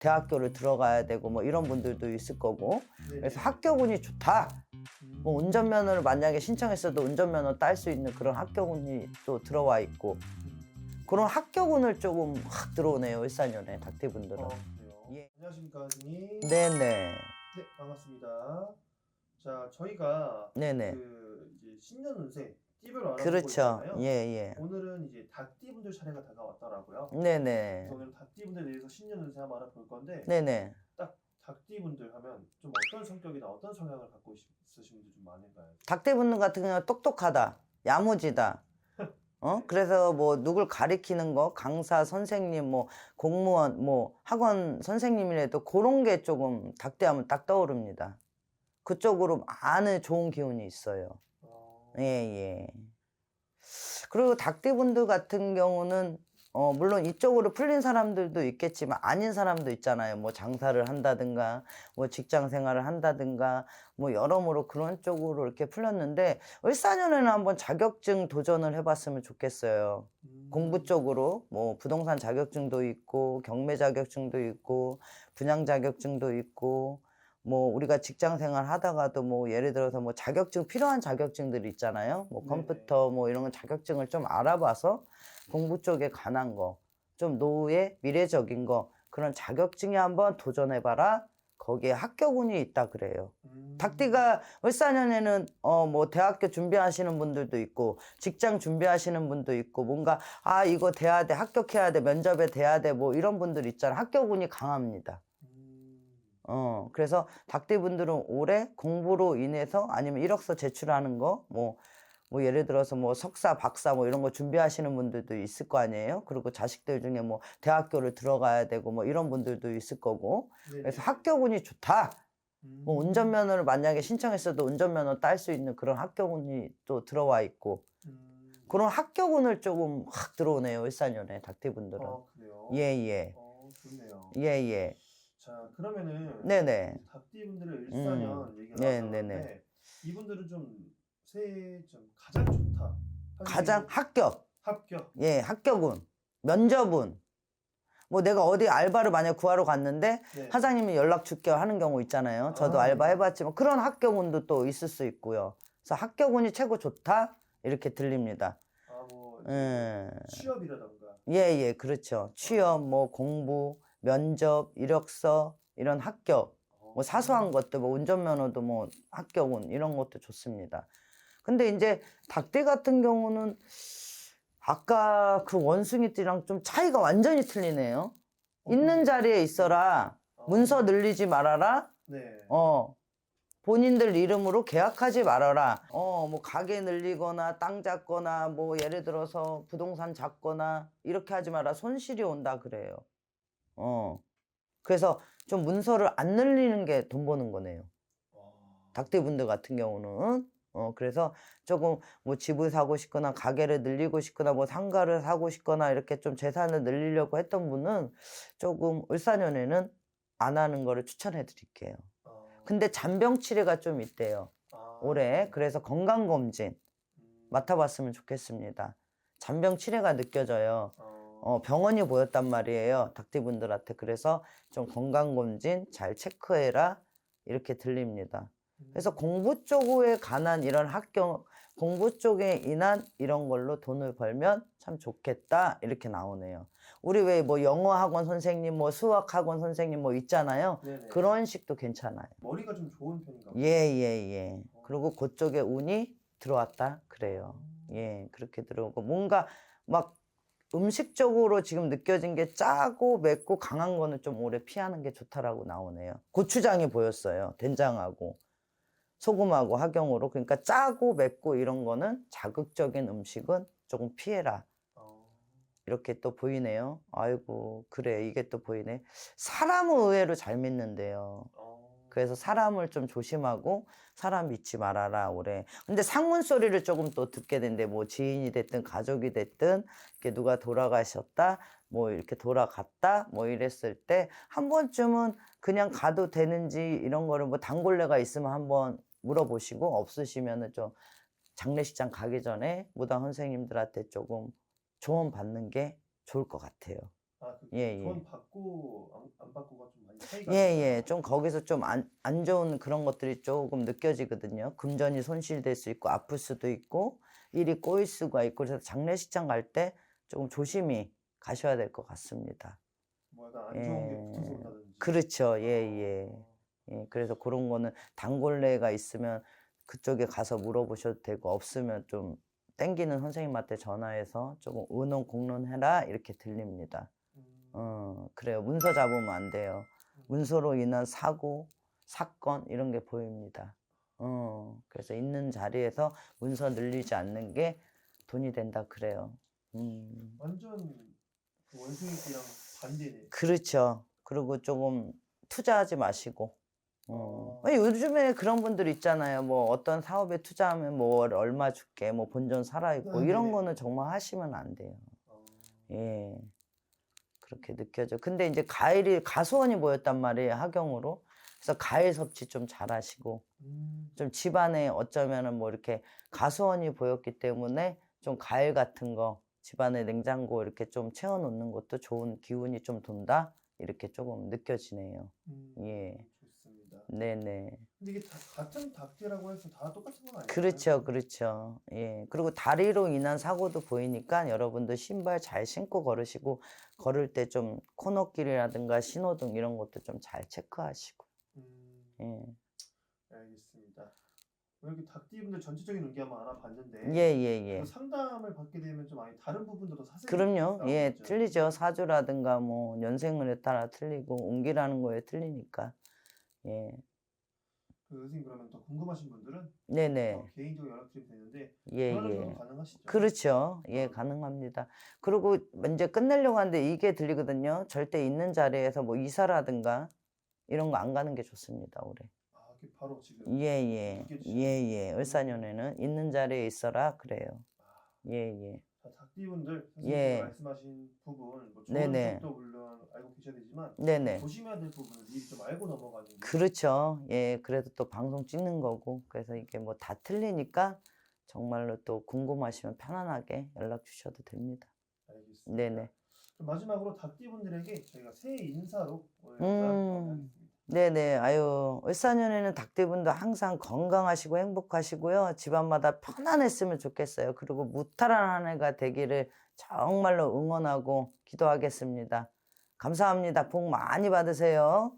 대학교를 들어가야 되고 뭐 이런 분들도 있을 거고 네. 그래서 학교군이 좋다. 음. 뭐 운전면허를 만약에 신청했어도 운전면허 딸 수 있는 그런 학교군이 또 들어와 있고 그런 학교군을 조금 확 들어오네요 일산연에. 어, 그래요. 예. 안녕하십니까 선생님. 네네 네, 반갑습니다. 자, 저희가 네네 그 이제 신년 운세 띠별로 알아보고 그렇죠. 있잖아요. 예 예. 오늘은 이제 닭띠분들 차례가 다가왔더라고요. 네네 그래서 오늘 닭띠분들에 대해서 신년 운세 한번 알아볼 건데 네네. 딱 닭띠분들 하면 좀 어떤 성격이나 어떤 성향을 갖고 있- 있으신 분들 좀 많은가요? 닭띠분들 같은 경우는 똑똑하다, 야무지다. 어? 그래서 뭐 누굴 가리키는 거, 강사, 선생님, 뭐 공무원, 뭐 학원 선생님이라도 그런 게 조금 닭띠하면 딱 떠오릅니다. 그쪽으로 많은 좋은 기운이 있어요. 어, 예, 예. 그리고 닭띠분들 같은 경우는 어, 물론 이쪽으로 풀린 사람들도 있겠지만 아닌 사람도 있잖아요. 뭐 장사를 한다든가, 뭐 직장 생활을 한다든가, 뭐 여러모로 그런 쪽으로 이렇게 풀렸는데, 을사년에는 한번 자격증 도전을 해봤으면 좋겠어요. 음, 공부 쪽으로, 뭐 부동산 자격증도 있고, 경매 자격증도 있고, 분양 자격증도 있고, 뭐 우리가 직장 생활 하다가도 뭐 예를 들어서 뭐 자격증 필요한 자격증들 있잖아요. 뭐 네네. 컴퓨터 뭐 이런 건 자격증을 좀 알아봐서 공부 쪽에 관한 거, 좀 노후의 미래적인 거 그런 자격증에 한번 도전해봐라. 거기에 합격운이 있다 그래요. 음, 닭띠가 을사년에는 어 뭐 대학교 준비하시는 분들도 있고 직장 준비하시는 분도 있고 뭔가 아 이거 돼야 돼 합격해야 돼 면접에 돼야 돼 뭐 이런 분들 있잖아 합격운이 강합니다. 음, 어, 그래서 닭띠분들은 올해 공부로 인해서 아니면 이력서 제출하는 거, 뭐, 뭐 예를 들어서 뭐 석사, 박사 뭐 이런 거 준비하시는 분들도 있을 거 아니에요? 그리고 자식들 중에 뭐 대학교를 들어가야 되고 뭐 이런 분들도 있을 거고. 네네. 그래서 학교군이 좋다. 음, 뭐 운전면허를 만약에 신청했어도 운전면허 딸 수 있는 그런 학교군이 또 들어와 있고. 음, 그런 학교군을 조금 확 들어오네요, 일산연에. 어, 그래요. 예, 예. 어, 좋네요. 예, 예. 자, 그러면은 네네. 닭띠분들의 일사년 얘기가 네, 나왔는데 네네. 이분들은 좀 새해 좀 가장 좋다. 가장 게 합격. 합격. 예, 합격운, 면접운. 뭐 내가 어디 알바를 만약 구하러 갔는데 네. 사장님이 연락 줄게 하는 경우 있잖아요. 저도 아, 알바 네. 해봤지만 그런 합격운도 또 있을 수 있고요. 그래서 합격운이 최고 좋다 이렇게 들립니다. 아, 뭐 예, 취업이라던가. 예, 예, 그렇죠. 취업, 뭐 공부, 면접, 이력서 이런 합격, 어, 뭐 사소한 것들, 뭐 운전면허도 뭐 합격운 이런 것도 좋습니다. 근데 이제 닭띠 같은 경우는 아까 그 원숭이 띠랑 좀 차이가 완전히 틀리네요. 어, 있는 자리에 있어라. 어, 문서 늘리지 말아라. 네. 어. 본인들 이름으로 계약하지 말아라. 어, 뭐 가게 늘리거나 땅 잡거나 뭐 예를 들어서 부동산 잡거나 이렇게 하지 마라. 손실이 온다 그래요. 어. 그래서 좀 문서를 안 늘리는 게 돈 버는 거네요. 어, 닭대분들 같은 경우는 어 그래서 조금 뭐 집을 사고 싶거나 가게를 늘리고 싶거나 뭐 상가를 사고 싶거나 이렇게 좀 재산을 늘리려고 했던 분은 조금 을사년에는 안 하는 거를 추천해 드릴게요. 어, 근데 잔병 치레가 좀 있대요. 아, 올해 그래서 건강 검진 음, 맡아봤으면 좋겠습니다. 잔병 치레가 느껴져요. 어, 어, 병원이 보였단 말이에요. 닭띠분들한테. 그래서 좀 건강검진 잘 체크해라. 이렇게 들립니다. 음, 그래서 공부 쪽에 관한 이런 학교, 공부 쪽에 인한 이런 걸로 돈을 벌면 참 좋겠다. 이렇게 나오네요. 우리 왜 뭐 영어 학원 선생님, 뭐 수학 학원 선생님 뭐 있잖아요. 네네. 그런 식도 괜찮아요. 머리가 좀 좋은 편인가 봐요. 예, 예, 예. 그리고 그쪽에 운이 들어왔다. 그래요. 예, 그렇게 들어오고 뭔가 막 음식적으로 지금 느껴진 게 짜고 맵고 강한 거는 좀 오래 피하는 게 좋다라고 나오네요. 고추장이 보였어요. 된장하고 소금하고 학용으로 그러니까 짜고 맵고 이런 거는 자극적인 음식은 조금 피해라. 어, 이렇게 또 보이네요. 아이고 그래 이게 또 보이네. 사람을 의외로 잘 믿는데요. 어, 그래서 사람을 좀 조심하고 사람 믿지 말아라 올해. 근데 상문 소리를 조금 또 듣게 된대. 뭐 지인이 됐든 가족이 됐든 이렇게 누가 돌아가셨다, 뭐 이렇게 돌아갔다, 뭐 이랬을 때 한 번쯤은 그냥 가도 되는지 이런 거를 뭐 단골레가 있으면 한번 물어보시고 없으시면은 좀 장례식장 가기 전에 무당 선생님들한테 조금 조언 받는 게 좋을 것 같아요. 아, 그 예, 예. 돈 받고 안, 안 받고가 좀 많이 차이가 예? 예. 좀 거기서 좀 안 안 좋은 그런 것들이 조금 느껴지거든요. 금전이 손실될 수 있고 아플 수도 있고 일이 꼬일 수가 있고 그래서 장례식장 갈 때 조금 조심히 가셔야 될 것 같습니다. 뭐 약간 안 좋은 게 예. 붙어서 온다든지. 그렇죠. 예, 예. 어, 예, 그래서 그런 거는 단골레가 있으면 그쪽에 가서 물어보셔도 되고 없으면 좀 땡기는 선생님한테 전화해서 조금 의논 공론해라 이렇게 들립니다. 음, 어, 그래요. 문서 잡으면 안 돼요. 문서로 인한 사고, 사건 이런 게 보입니다. 어, 그래서 있는 자리에서 문서 늘리지 않는 게 돈이 된다 그래요. 음, 완전 그 원숭이띠랑 반대네. 그렇죠. 그리고 조금 투자하지 마시고. 어. 어. 요즘에 그런 분들 있잖아요. 뭐 어떤 사업에 투자하면 뭐 얼마 줄게, 뭐 본전 살아 있고 네, 이런 네. 거는 정말 하시면 안 돼요. 어, 예. 그렇게 느껴져. 근데 이제 가을이 가수원이 모였단 말이에요, 하경으로. 그래서 가을 섭취 좀 잘하시고, 음, 좀 집안에 어쩌면은 뭐 이렇게 가수원이 보였기 때문에 좀 가을 같은 거, 집안에 냉장고 이렇게 좀 채워놓는 것도 좋은 기운이 좀 돈다? 이렇게 조금 느껴지네요. 음, 예. 네네. 근데 이게 다 같은 닭띠라고 해서 다 똑같은 건 아니에요? 그렇죠, 그렇죠. 예. 그리고 다리로 인한 사고도 보이니까 여러분도 신발 잘 신고 걸으시고, 걸을 때 좀 코너길이라든가 신호등 이런 것도 좀 잘 체크하시고. 음, 예. 알겠습니다. 여기 닭띠분들 전체적인 운기 한번 알아봤는데 예, 예, 예. 그 상담을 받게 되면 좀 많이 다른 부분들도 사실 그럼요. 예, 틀리죠. 사주라든가 뭐 연생운에 따라 틀리고 운기라는 거에 틀리니까. 예. 그 선생님 그러면 더 궁금하신 분들은 네네. 어, 개인적으로 연락드리면 되는데 예, 전화 예. 가능하시죠? 그렇죠. 예, 어. 가능합니다. 그리고 이제 끝내려고 하는데 이게 들리거든요. 절대 있는 자리에서 뭐 이사라든가 이런 거 안 가는 게 좋습니다, 올해. 아, 이게 바로 지금 예, 예. 느껴지시죠? 예, 예. 을사년에는 있는 자리에 있어라 그래요. 예, 예. 자, 닭띠분들 선생님이 예. 말씀하신 부분 뭐 좋은 네네. 쪽도 물론 알고 계셔야 되지만 네네. 조심해야 될 부분을 미리 좀 알고 넘어가는 게 그렇죠. 예, 그래도 또 방송 찍는 거고, 그래서 이게 뭐 다 틀리니까 정말로 또 궁금하시면 편안하게 연락 주셔도 됩니다. 알겠습니다. 네네. 그럼 마지막으로 닭띠분들에게 저희가 새해 인사로 오늘 음. 마무리하겠습니다. 네네. 아유, 을사년에는 닭대분도 항상 건강하시고 행복하시고요. 집안마다 편안했으면 좋겠어요. 그리고 무탈한 한 해가 되기를 정말로 응원하고 기도하겠습니다. 감사합니다. 복 많이 받으세요.